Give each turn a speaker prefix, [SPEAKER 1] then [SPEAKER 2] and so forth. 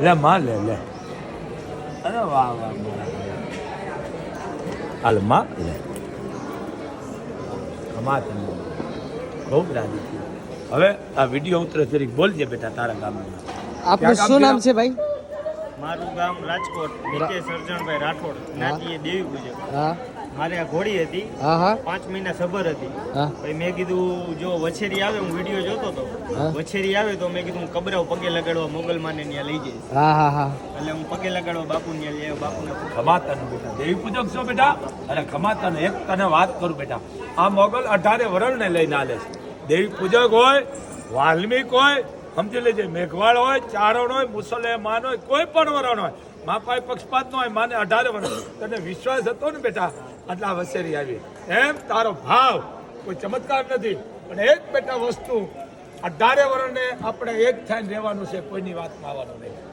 [SPEAKER 1] લે માં લે લે અરે વાહ વાહ. હાલમાં લે કમા બહુ રાજી હવે આ વીડિયો ઉતરે જરીક બોલજે બેટા તારા ગામમાં
[SPEAKER 2] આપનું શું નામ છે ભાઈ?
[SPEAKER 3] મારું ગામ રાજકોટ નીચે સર્જનભાઈ રાઠોડ નાતીએ દેવી પૂજક
[SPEAKER 2] હા.
[SPEAKER 3] મારે આ ઘોડી હતી.
[SPEAKER 2] હા હા.
[SPEAKER 3] પાંચ મહિના સબર હતી.
[SPEAKER 2] હા.
[SPEAKER 3] પછી મેં કીધું જો વછેરી આવે હું વીડિયો જોતો હતો. વછેરી આવે તો મેં કીધું હું કબરાવ પગે લગાડવા મોગલમાને ત્યાં લઈ જઈશ.
[SPEAKER 2] હા હા હા.
[SPEAKER 3] એટલે હું પગે લગાડવા બાપુ ત્યાં લઈ આવ્યો બાપુને
[SPEAKER 1] ખમાતાનું બેટા દેવી પૂજક છો બેટા? અરે ખમાતાનું એક તને વાત કરું બેટા. આ મોગલ અઢારે વરણને લઈને આલે છે. દેવી પૂજક હોય વાલ્મિક હોય સમજી લેજે મેઘવાળ હોય ચારણ હોય મુસલમાન હોય કોઈ પણ વરણ હોય મા પક્ષપાત ન હોય માને અઢારે વરણ. તને વિશ્વાસ હતો ને બેટા? આટલા વસેરી આવી. એમ તારો ભાવ કોઈ ચમત્કાર નથી. પણ એક બેટા વસ્તુ અઢારે વર્ષને આપણે એક થઈને રહેવાનું છે કોઈની વાતમાં આવવાનું નહીં.